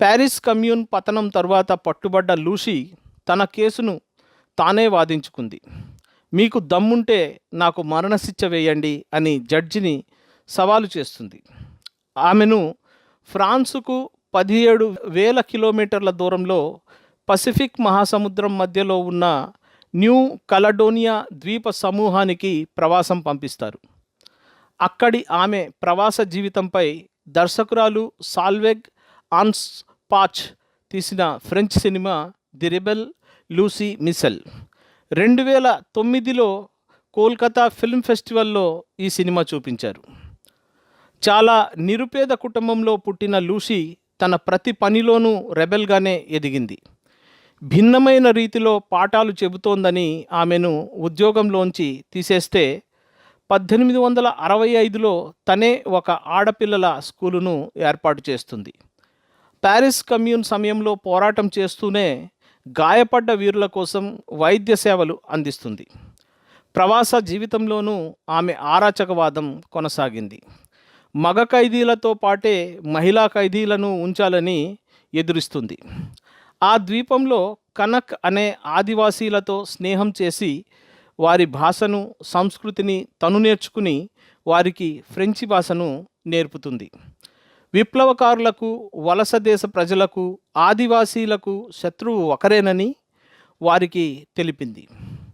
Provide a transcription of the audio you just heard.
Paris commune పతనం తర్వాత పట్టుబడ్డ Lucy తన కేసును తానే వాదించుకుంది. మీకు దమ్ముంటే నాకు మరణశిక్ష వేయండి అని జడ్జిని సవాలు చేస్తుంది. ఆమెను ఫ్రాన్సుకు పదిహేడు వేల కిలోమీటర్ల దూరంలో పసిఫిక్ మహాసముద్రం మధ్యలో ఉన్న న్యూ కలడోనియా ద్వీప సమూహానికి ప్రవాసం పంపిస్తారు. అక్కడి ఆమె ప్రవాస జీవితంపై దర్శకురాలు సాల్వెగ్ ఆన్స్ పాచ్ తీసిన French cinema the rebel Louise Michel. రెండు వేల తొమ్మిదిలో కోల్కతా ఫిల్మ్ ఫెస్టివల్లో ఈ సినిమా చూపించారు. చాలా నిరుపేద కుటుంబంలో పుట్టిన లూసీ తన ప్రతి పనిలోనూ రెబెల్గానే ఎదిగింది. భిన్నమైన రీతిలో పాఠాలు చెబుతోందని ఆమెను ఉద్యోగంలోంచి తీసేస్తే పద్దెనిమిది వందల అరవై ఐదులో తనే ఒక ఆడపిల్లల స్కూలును ఏర్పాటు చేస్తుంది. ప్యారిస్ కమ్యూన్ సమయంలో పోరాటం చేస్తూనే గాయపడ్డ వీరుల కోసం వైద్య సేవలు అందిస్తుంది. ప్రవాస జీవితంలోనూ ఆమె ఆరాచకవాదం కొనసాగింది. మగ ఖైదీలతో పాటే మహిళా ఖైదీలను ఉంచాలని ఎదురిస్తుంది. ఆ ద్వీపంలో కనక్ అనే ఆదివాసీలతో స్నేహం చేసి వారి భాషను సంస్కృతిని తను నేర్చుకుని వారికి ఫ్రెంచి భాషను నేర్పుతుంది. విప్లవకారులకు వలస దేశ ప్రజలకు ఆదివాసీలకు శత్రువు ఒకరేనని వారికి తెలిపింది.